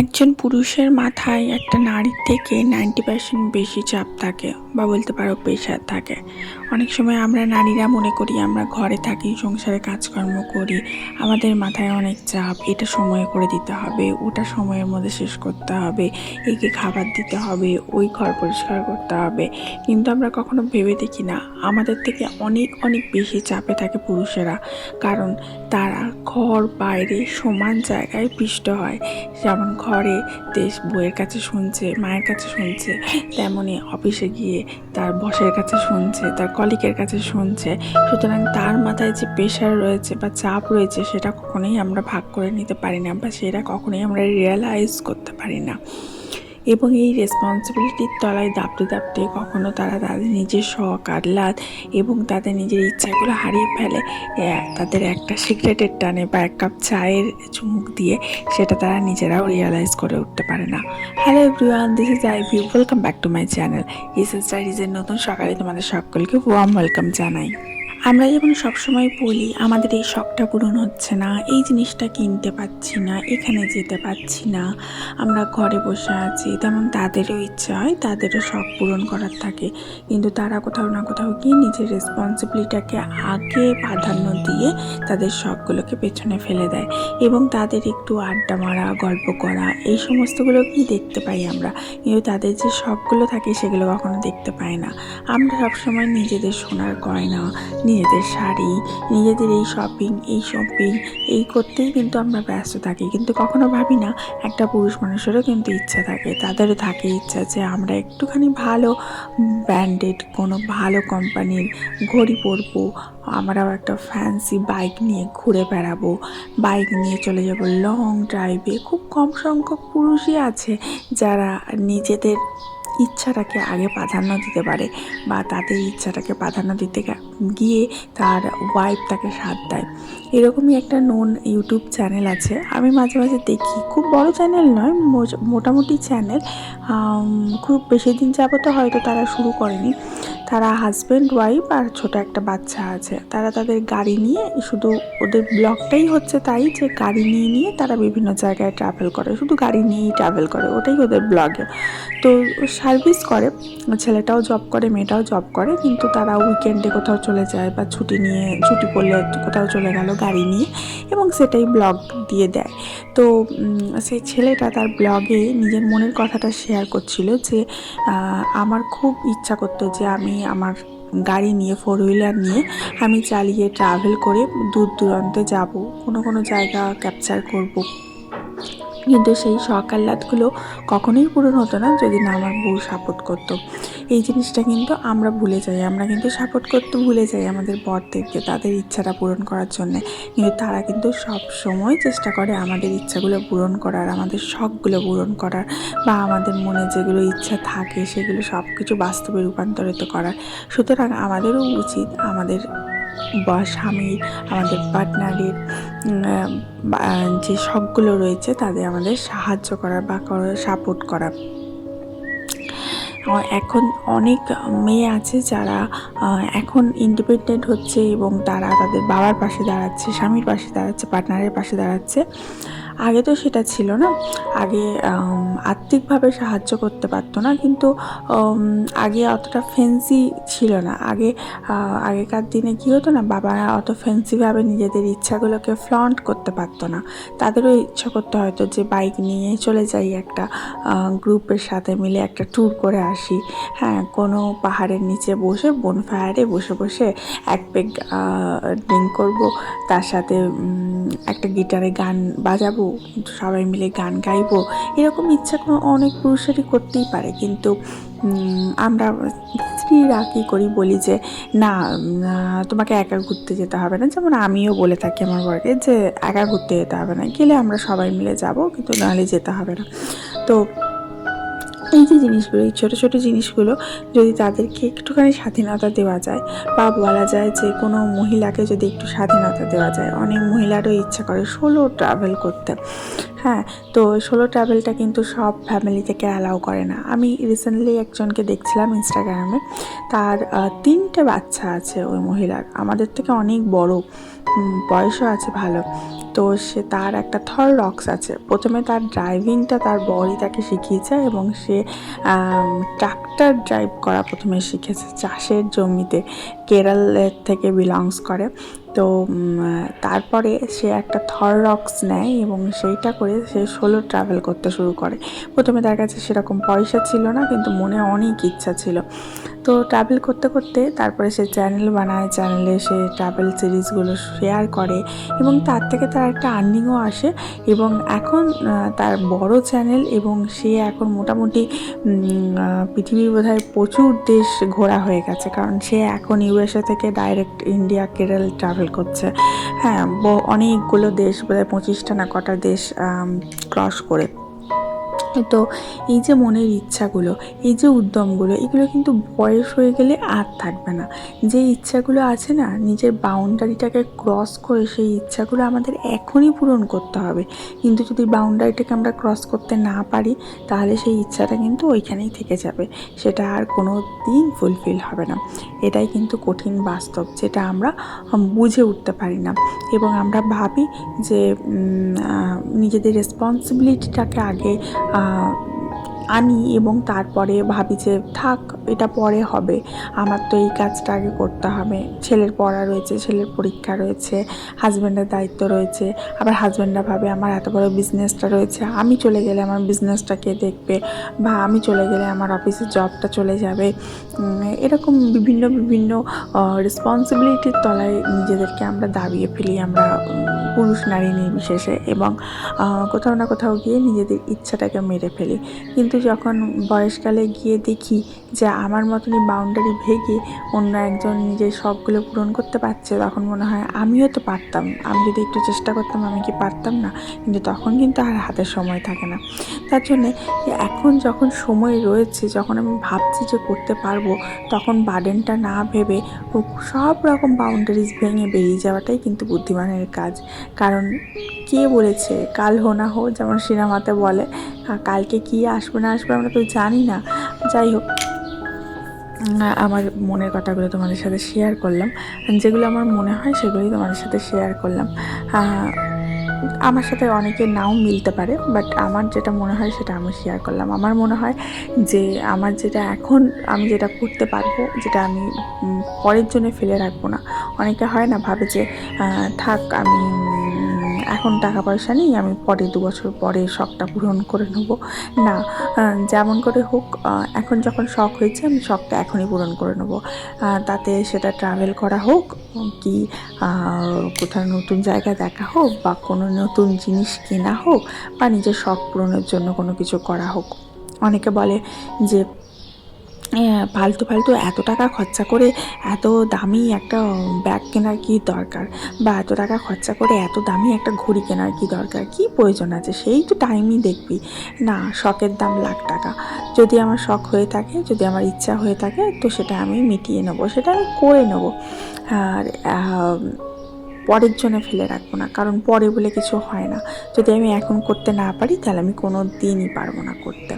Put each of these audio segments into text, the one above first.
একজন পুরুষের মাথায় একটা নারীর থেকে নাইনটি পার্সেন্ট বেশি চাপ থাকে বা বলতে পারো প্রেশার থাকে। অনেক সময় আমরা নারীরা মনে করি আমরা ঘরে থাকি, সংসারে কাজকর্ম করি, আমাদের মাথায় অনেক চাপ, এটা সময়ে করে দিতে হবে, ওটা সময়ের মধ্যে শেষ করতে হবে, একে খাবার দিতে হবে, ওই ঘর পরিষ্কার করতে হবে। কিন্তু আমরা কখনো ভেবে দেখি না, আমাদের থেকে অনেক অনেক বেশি চাপে থাকে পুরুষেরা, কারণ তারা ঘর, বাইরে সমান জায়গায় পিষ্ট হয়। যেমন ঘরে দেশ বইয়ের কাছে শুনছে, মায়ের কাছে শুনছে তেমনই অফিসে গিয়ে তার বসের কাছে শুনছে, তার কলিকের কাছে শুনছে। সুতরাং তার মাথায় যে প্রেশার রয়েছে বা চাপ রয়েছে, সেটা কখনোই আমরা ভাগ করে নিতে পারি না বা সেটা কখনোই আমরা রিয়েলাইজ করতে পারি না। এবং এই রেসপন্সিবিলিটির তলায় দাপতে দাপতে কখনো তারা তাদের নিজের শখ, আহ্লাদ এবং তাদের নিজের ইচ্ছাগুলো হারিয়ে ফেলে। তাদের একটা সিগারেটের টানে বা এক কাপ চায়ের চুমুক দিয়ে সেটা তারা নিজেরাও রিয়েলাইজ করে উঠতে পারে না। Hello everyone this is I view welcome back to my channel ইস স্টাডিজের নতুন সকালে তোমাদের সকলকে ওয়ার্ম ওয়েলকাম জানাই। আমরা যেমন সবসময় বলি, আমাদের এই শখটা পূরণ হচ্ছে না, এই জিনিসটা কিনতে পাচ্ছি না, এখানে যেতে পাচ্ছি না, আমরা ঘরে বসে আছি তেমন তাদেরও ইচ্ছা হয়, তাদেরও শখ পূরণ করার থাকে, কিন্তু তারা কোথাও না কোথাও গিয়ে নিজের রেসপন্সিবিলিটাকে আগে প্রাধান্য দিয়ে তাদের শখগুলোকে পেছনে ফেলে দেয় এবং তাদের একটু আড্ডা মারা, গল্প করা, এই সমস্তগুলো কি দেখতে পাই আমরা? কিন্তু তাদের যে শখগুলো থাকে সেগুলো কখনো দেখতে পাই না। আমরা সবসময় নিজেদের সোনার গয়না নিজেদের শাড়ি, নিজেদের এই শপিং এই শপিং এই করতেই কিন্তু আমরা ব্যস্ত থাকি। কিন্তু কখনো ভাবি না, একটা পুরুষ মানুষেরও কিন্তু ইচ্ছা থাকে। তাদেরও থাকে ইচ্ছা যে আমরা একটুখানি ভালো ব্র্যান্ডেড কোনো ভালো কোম্পানির ঘড়ি পরবো। আমরাও একটা ফ্যান্সি বাইক নিয়ে ঘুরে বেড়াবো। বাইক নিয়ে চলে যাব লং ড্রাইভে খুব কম সংখ্যক পুরুষই আছে যারা নিজেদের ইচ্ছাটাকে আগে প্রাধান্য দিতে পারে বা তাদের ইচ্ছাটাকে প্রাধান্য দিতে গিয়ে তার ওয়াইফ তাকে সাথ দেয়। এরকমই একটা নোন ইউটিউব চ্যানেল আছে। আমি মাঝে মাঝে দেখি। খুব বড় চ্যানেল নয় মোটামুটি চ্যানেল খুব বেশি দিন যাবত হয়তো তারা শুরু করেনি। তারা হাজব্যান্ড ওয়াইফ আর ছোট একটা বাচ্চা আছে। তারা তাদের গাড়ি নিয়ে, শুধু ওদের ব্লগটাই হচ্ছে তাই যে গাড়ি নিয়ে নিয়ে তারা বিভিন্ন জায়গায় ট্রাভেল করে। শুধু গাড়ি নিয়েই ট্রাভেল করে, ওটাই ওদের ব্লগে তো সার্ভিস করে, ছেলেটাও জব করে, মেয়েটাও জব করে, কিন্তু তারা উইকেন্ডে কোথাও চলে যায় বা ছুটি নিয়ে, ছুটি পড়লে কোথাও চলে গেল। গাড়ি নিয়ে এবং সেটাই ব্লগ দিয়ে দেয়। তো সেই ছেলেটা তার ব্লগে নিজের মনের কথাটা শেয়ার করছিল যে আমার খুব ইচ্ছা করতো যে আমি আমার গাড়ি নিয়ে ফোর হুইলার নিয়ে আমি চালিয়ে ট্রাভেল করে দূর দূরান্তে যাব। কোনো কোনো জায়গা ক্যাপচার করব। কিন্তু সেই শখ কখনোই পূরণ হতো না যদি না আমার বউ সাপোর্ট করতো। এই জিনিসটা কিন্তু আমরা ভুলে যাই। আমরা কিন্তু সাপোর্ট করতে ভুলে যাই আমাদের বরদেরকে তাদের ইচ্ছাটা পূরণ করার জন্যে। কিন্তু তারা কিন্তু সব সময় চেষ্টা করে আমাদের ইচ্ছাগুলো পূরণ করার, আমাদের শখগুলো পূরণ করার বা আমাদের মনে যেগুলো ইচ্ছা থাকে সেগুলো সব কিছু বাস্তবে রূপান্তরিত করার। সুতরাং আমাদেরও উচিত আমাদের বা স্বামীর আমাদের পার্টনারের যে শখগুলো রয়েছে তাদের আমাদের সাহায্য করার বা সাপোর্ট করা এখন অনেক মেয়ে আছে যারা এখন ইন্ডিপেন্ডেন্ট হচ্ছে এবং তারা তাদের বাবার পাশে দাঁড়াচ্ছে, স্বামীর পাশে দাঁড়াচ্ছে পার্টনারের পাশে দাঁড়াচ্ছে। আগে তো সেটা ছিল না। আগে আর্থিকভাবে সাহায্য করতে পারতো না, কিন্তু আগে অতটা ফেন্সি ছিল না। আগে আগেকার দিনে কী হতো না, বাবারা অত ফেন্সিভাবে নিজেদের ইচ্ছাগুলোকে ফ্লন্ট করতে পারতো না। তাদেরও ইচ্ছা করতে হয়তো যে বাইক নিয়ে চলে যাই একটা গ্রুপের সাথে মিলে একটা ট্যুর করে আসি। হ্যাঁ কোনো পাহাড়ের নিচে বসে বনফায়ারে বসে বসে এক পেগ ড্রিঙ্ক করব। তার সাথে একটা গিটারে গান বাজাবো। সবাই মিলে গান গাইবো। এরকম ইচ্ছা কোনো অনেক পুরুষেরই করতেই পারে, কিন্তু আমরা স্ত্রীরা কী করি বলি যে, না তোমাকে একা ঘুরতে যেতে হবে না। যেমন আমিও বলে থাকি আমার বরকে যে, একা ঘুরতে যেতে হবে না। গেলে আমরা সবাই মিলে যাব, কিন্তু নাহলে যেতে হবে না। তো এই যে জিনিসগুলো, এই ছোটো ছোটো জিনিসগুলো যদি তাদেরকে একটুখানি স্বাধীনতা দেওয়া যায় বা বলা যায় যে কোনো মহিলাকে যদি একটু স্বাধীনতা দেওয়া যায়, অনেক মহিলারও ইচ্ছা করে সোলো ট্রাভেল করতে। হ্যাঁ তো সোলো ট্রাভেলটা কিন্তু সব ফ্যামিলি থেকে অ্যালাউ করে না। আমি রিসেন্টলি একজনকে দেখছিলাম ইনস্টাগ্রামে তার তিনটে বাচ্চা আছে ওই মহিলার। আমাদের থেকে অনেক বড়। বয়সও আছে ভালো। তো সে তার একটা থর রক্স আছে। প্রথমে তার ড্রাইভিংটা তার বড়ই তাকে শিখিয়েছে এবং সে ট্রাক্টর ড্রাইভ করা প্রথমে শিখেছে চাষের জমিতে, কেরলের থেকে বিলংস করে। তো তারপরে সে একটা থর রক্স নেয় এবং সেইটা করে সে সোলো ট্রাভেল করতে শুরু করে। প্রথমে তার কাছে সেরকম পয়সা ছিল না, কিন্তু মনে অনেক ইচ্ছা ছিল। তো ট্রাভেল করতে করতে তারপরে সে চ্যানেল বানায় চ্যানেলে সে ট্রাভেল সিরিজগুলো শেয়ার করে এবং তার থেকে তার একটা আর্নিংও আসে এবং এখন তার বড় চ্যানেল এবং সে এখন মোটামুটি পৃথিবীর বোধহয় প্রচুর দেশ ঘোরা হয়ে গেছে কারণ সে এখন ইউএসএ থেকে ডাইরেক্ট ইন্ডিয়া কেরল ট্রাভেল করছে। হ্যাঁ অনেকগুলো দেশ বোধহয় পঁচিশটা না কটা দেশ ক্রস করে। তো? এই যে মনের ইচ্ছাগুলো, এই যে উদ্যমগুলো, এগুলো কিন্তু বয়স হয়ে গেলে আর থাকবে না। যে ইচ্ছাগুলো আছে না, নিজের বাউন্ডারিটাকে ক্রস করে সেই ইচ্ছাগুলো আমাদের এখনই পূরণ করতে হবে। কিন্তু যদি বাউন্ডারিটাকে আমরা ক্রস করতে না পারি, তাহলে সেই ইচ্ছাটা কিন্তু ওইখানেই থেকে যাবে। সেটা আর কোনো দিন ফুলফিল হবে না। এটাই কিন্তু কঠিন বাস্তব, যেটা আমরা বুঝে উঠতে পারি না। এবং আমরা ভাবি যে নিজেদের রেসপন্সিবিলিটিটাকে আগে 啊。আনি এবং তারপরে ভাবি যে, থাক, এটা পরে হবে। আমার তো এই কাজটা আগে করতে হবে। ছেলের পড়া রয়েছে, ছেলের পরীক্ষা রয়েছে হাজব্যান্ডের দায়িত্ব রয়েছে। আবার হাজব্যান্ডরা ভাবে, আমার এত বড় বিজনেসটা রয়েছে। আমি চলে গেলে আমার বিজনেসটা কে দেখবে? বা আমি চলে গেলে আমার অফিসের জবটা চলে যাবে? এরকম বিভিন্ন বিভিন্ন রেসপন্সিবিলিটির তলায় নিজেদেরকে আমরা দাবিয়ে ফেলি আমরা পুরুষ নারী নির্বিশেষে এবং কোথাও না কোথাও গিয়ে নিজেদের ইচ্ছাটাকে মেরে ফেলি। কিন্তু যখন বয়সকালে গিয়ে দেখি যে আমার মতনই বাউন্ডারি ভেঙে অন্য একজন নিজের শখগুলো পূরণ করতে পারছে, তখন মনে হয় আমিও তো পারতাম। আমি যদি একটু চেষ্টা করতাম, আমি কি পারতাম না? কিন্তু তখন কিন্তু আর হাতে সময় থাকে না। তার জন্যে এখন যখন সময় রয়েছে, যখন আমি ভাবছি যে করতে পারব, তখন বার্ডেনটা না ভেবে সব রকম বাউন্ডারিজ ভেঙে বেরিয়ে যাওয়াটাই কিন্তু বুদ্ধিমানের কাজ। কারণ কে বলেছে, কাল হো না হো যেমন সিনেমাতে বলে কালকে কি আসবে না আসবে আমরা তো জানি না। যাই হোক আমার মনের কথাগুলো তোমাদের সাথে শেয়ার করলাম। যেগুলো আমার মনে হয় সেগুলোই তোমাদের সাথে শেয়ার করলাম। আমার সাথে অনেকে নাও মিলতে পারে বাট আমার যেটা মনে হয় সেটা আমি শেয়ার করলাম। আমার মনে হয় যে আমার যেটা এখন আমি যেটা করতে পারব, যেটা আমি পরের জন্য ফেলে রাখব না। অনেকে হয় না ভাবে যে থাক, আমি এখন টাকা পয়সা নেই, আমি পরে দু বছর পরে শখটা পূরণ করে নেব। না যেমন করে হোক এখন যখন শখ হয়েছে, আমি শখটা এখনই পূরণ করে নেব। তাতে সেটা ট্রাভেল করা হোক, কি কোথাও নতুন জায়গা দেখা হোক, বা কোনো নতুন জিনিস কেনা হোক, বা নিজের শখ পূরণের জন্য কোনো কিছু করা হোক। অনেকে বলে যে ফালতু ফালতু এত টাকা খরচা করে এত দামি একটা ব্যাগ কেনার কি দরকার? বা এত টাকা খরচা করে এত দামি একটা ঘড়ি কেনার কি দরকার? কি প্রয়োজন আছে? সেই তো টাইমই দেখবি। না, শখের দাম লাখ টাকা। যদি আমার শখ হয়ে থাকে, যদি আমার ইচ্ছা হয়ে থাকে, তো সেটা আমি মিটিয়ে নেব, সেটা আমি করে নেব। আর পরের জন্য ফেলে রাখব না, কারণ পরে বলে কিছু হয় না। যদি আমি এখন করতে না পারি, তাহলে আমি কোনো দিনই পারব না করতে।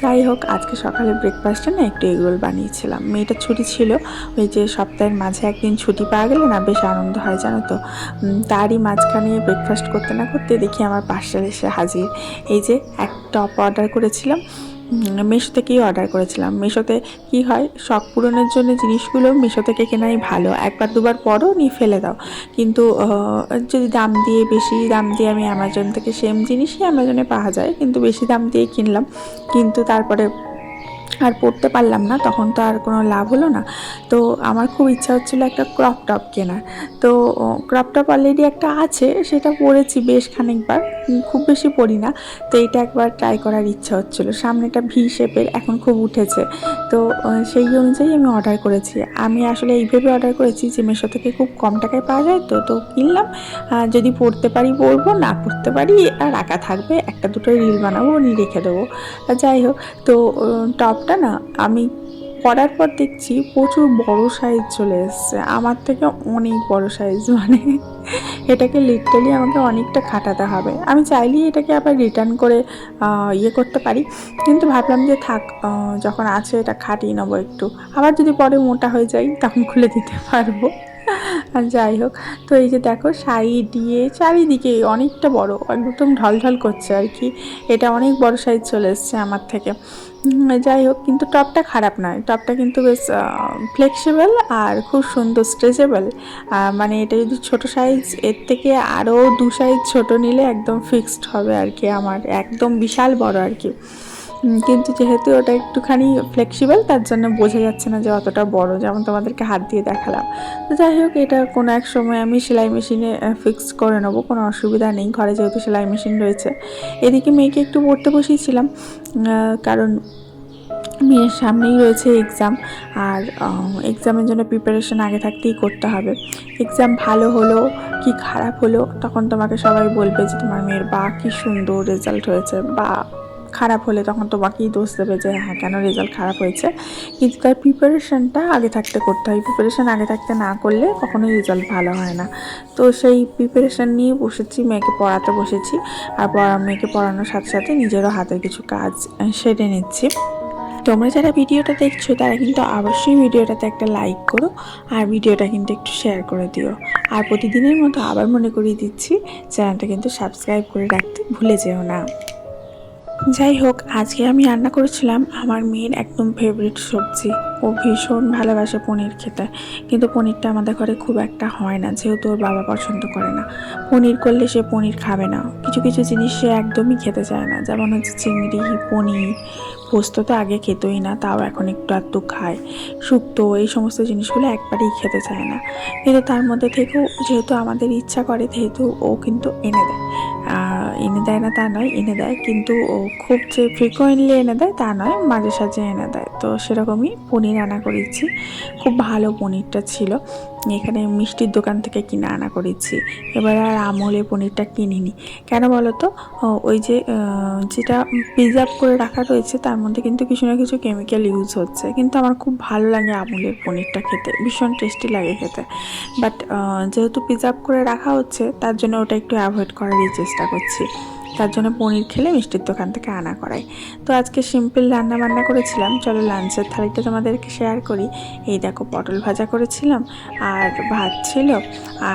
যাই হোক, আজকে সকালে ব্রেকফাস্টে না একটু এগরোল বানিয়েছিলাম। মেয়েটা ছুটি ছিল, ওই যে সপ্তাহের মাঝে একদিন ছুটি পাওয়া গেলে না বেশ আনন্দ হয়, জানো তো। তারই মাঝখানে ব্রেকফাস্ট করতে না করতে দেখি আমার পার্সেল এসে হাজির। এই যে এক টপ অর্ডার করেছিলাম মিশো থেকেই অর্ডার করেছিলাম? মিশোতে কি হয়? শখ পূরণের জন্য জিনিসগুলো মিশো থেকে কেনাই ভালো। একবার দুবার পরও নিয়ে ফেলে দাও। কিন্তু যদি দাম দিয়ে, বেশি দাম দিয়ে আমি অ্যামাজন থেকে সেম জিনিসই অ্যামাজনে পাওয়া যায়, কিন্তু বেশি দাম দিয়ে কিনলাম। কিন্তু তারপরে আর পড়তে পারলাম না, তখন তো আর কোনো লাভ হলো না। তো আমার খুব ইচ্ছা হচ্ছিল একটা ক্রপ টপ কেনার। তো ক্রপ টপ অলরেডি একটা আছে, সেটা পরেছি বেশ খানিকবার খুব বেশি পরি না। তো এটা একবার ট্রাই করার ইচ্ছা হচ্ছিল। সামনেটা ভি শেপের এখন খুব উঠেছে। তো সেই অনুযায়ী আমি অর্ডার করেছি। আমি আসলে এইভাবে অর্ডার করেছি যে মেশো থেকে খুব কম টাকায় পাওয়া যায়, তো তো কিনলাম। যদি পড়তে পারি পরবো, না পড়তে পারি, আর রাখা থাকবে, একটা দুটো রিল বানাবো নিয়ে রেখে দেবো। যাই হোক, তো টপটা না, আমি পরার পর দেখছি প্রচুর বড় সাইজ চলে এসছে। আমার থেকে অনেক বড় সাইজ মানে এটাকে লিটারালি আমাকে অনেকটা খাটাতে হবে। আমি চাইলেই এটাকে আবার রিটার্ন করে ইয়ে করতে পারি। কিন্তু ভাবলাম যে থাক যখন আছে এটা খাটিয়ে নেব একটু। আবার যদি পরে মোটা হয়ে যায় তখন খুলে দিতে পারব। আর যাই হোক, তো এই যে দেখো সাইড দিয়ে চারিদিকে অনেকটা বড়, একদম ঢলঢল করছে আর কি। এটা অনেক বড় সাইজ চলে এসছে আমার থেকে। যাই হোক, কিন্তু টপটা খারাপ নয়। টপটা কিন্তু বেশ ফ্লেক্সিবল আর খুব সুন্দর স্ট্রেচেবল মানে এটা যদি ছোট সাইজ এর থেকে আরও দু সাইজ ছোট নিলে একদম ফিক্সড হবে আর কি আমার। একদম বিশাল বড় আর কি। কিন্তু যেহেতু ওটা একটুখানি ফ্লেক্সিবল তার জন্য বোঝা যাচ্ছে না যে অতটা বড়, যেমন তোমাদেরকে হাত দিয়ে দেখালাম। তো যাই হোক, এটা কোনো এক সময় আমি সেলাই মেশিনে ফিক্স করে নেব, কোনো অসুবিধা নেই। ঘরে যেহেতু সেলাই মেশিন রয়েছে। এদিকে মেয়েকে একটু পড়তে বসিয়েছিলাম কারণ মেয়ের সামনেই রয়েছে এক্সাম আর এক্সামের জন্য প্রিপারেশন আগে থাকতেই করতে হবে। এক্সাম ভালো হলো কি খারাপ হলো, তখন তোমাকে সবাই বলবে যে তোমার মেয়ের বা কি সুন্দর রেজাল্ট হয়েছে, বা খারাপ হলে তখন তোমাকেই দোষ দেবে যে হ্যাঁ কেন রেজাল্ট খারাপ হয়েছে? কিন্তু তার প্রিপারেশনটা আগে থাকতে করতে হয়। প্রিপারেশন আগে থাকতে না করলে কখনোই রেজাল্ট ভালো হয় না। তো সেই প্রিপারেশন নিয়ে বসেছি, মেয়েকে পড়াতে বসেছি। আর পড়া, মেয়েকে পড়ানোর সাথে সাথে নিজেরও হাতের কিছু কাজ সেরে নিচ্ছি। তোমরা যারা ভিডিওটা দেখছ, তারা কিন্তু অবশ্যই ভিডিওটাতে একটা লাইক করো আর ভিডিওটা কিন্তু একটু শেয়ার করে দিও। আর প্রতিদিনের মতো আবার মনে করিয়ে দিচ্ছি, চ্যানেলটা কিন্তু সাবস্ক্রাইব করে রাখতে ভুলে যেও না। যাই হোক আজকে আমি রান্না করেছিলাম আমার মেয়ের একদম ফেভারিট সবজি। ও ভীষণ ভালোবাসে পনির খেতে। কিন্তু পনিরটা আমাদের ঘরে খুব একটা হয় না, যেহেতু ওর বাবা পছন্দ করে না। পনির করলে সে পনির খাবে না। কিছু কিছু জিনিস সে একদমই খেতে চায় না, যেমন হচ্ছে চিংড়ি, পনির। পোস্ত তো আগে খেতই না, তাও এখন একটু আধটু খায়। শুক্তো, এই সমস্ত জিনিসগুলো একবারেই খেতে চায় না। কিন্তু তার মধ্যে থেকেও যেহেতু আমাদের ইচ্ছা করে, যেহেতু ও কিন্তু এনে দেয়। এনে দেয় না তা নয়, এনে দেয়। কিন্তু ও খুব যে ফ্রিকোয়েন্টলি এনে দেয় তা নয়, মাঝে সাঝে এনে দেয়। তো সেরকমই পনির আনা করেছি। খুব ভালো পনিরটা ছিল। এখানে মিষ্টির দোকান থেকে কিনে আনা করেছি। এবার আর আমলে পনিরটা কিনিনি। কেন বলো তো ওই যে যেটা প্রিজার্ভ করে রাখা রয়েছে, তার মধ্যে কিন্তু কিছু না কিছু কেমিক্যাল ইউজ হচ্ছে। কিন্তু আমার খুব ভালো লাগে আমলের পনিরটা খেতে। ভীষণ টেস্টি লাগে খেতে। বাট যেহেতু প্রিজার্ভ করে রাখা হচ্ছে, তার জন্য ওটা একটু অ্যাভয়েড করারই চেষ্টা করছি। তার জন্য পনির খেলে মিষ্টির দোকান থেকে আনা করাই। তো আজকে সিম্পল রান্না বান্না করেছিলাম। চলো লাঞ্চের থালিটা তোমাদেরকে শেয়ার করি। এই দেখো পটল ভাজা করেছিলাম, আর ভাত ছিল,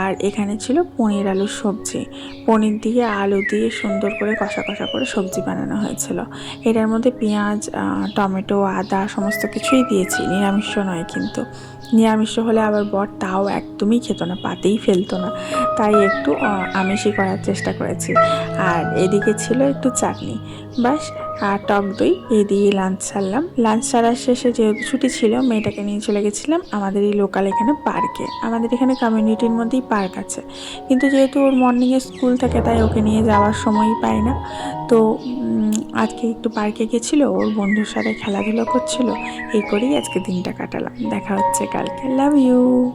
আর এখানে ছিল পনির আলুর সবজি। পনির দিয়ে আলু দিয়ে সুন্দর করে কষা কষা করে সবজি বানানো হয়েছিল। এটার মধ্যে পেঁয়াজ টমেটো, আদা, সমস্ত কিছুই দিয়েছি। নিরামিষ নয় কিন্তু। নিরামিষ হলে আবার বর তাও একদমই খেত না, পাতেই ফেলতো না। তাই একটু আমিষই করার চেষ্টা করেছি। আর এদিকে ছিল একটু চাটনি। বাস আর টক দই এই দিয়ে লাঞ্চ সারলাম লাঞ্চ সারার শেষে যেহেতু ছুটি ছিল, মেয়েটাকে নিয়ে চলে গেছিলাম আমাদের এই লোকাল এখানে পার্কে আমাদের এখানে কমিউনিটির মধ্যেই পার্ক আছে। কিন্তু যেহেতু ওর মর্নিংয়ে স্কুল থাকে, তাই ওকে নিয়ে যাওয়ার সময়ই পায় না। তো আজকে একটু পার্কে গেছিল, ওর বন্ধুর সাথে খেলাধুলো করছিল, এই করেই আজকে দিনটা কাটালাম। দেখা হচ্ছে কালকে। Love you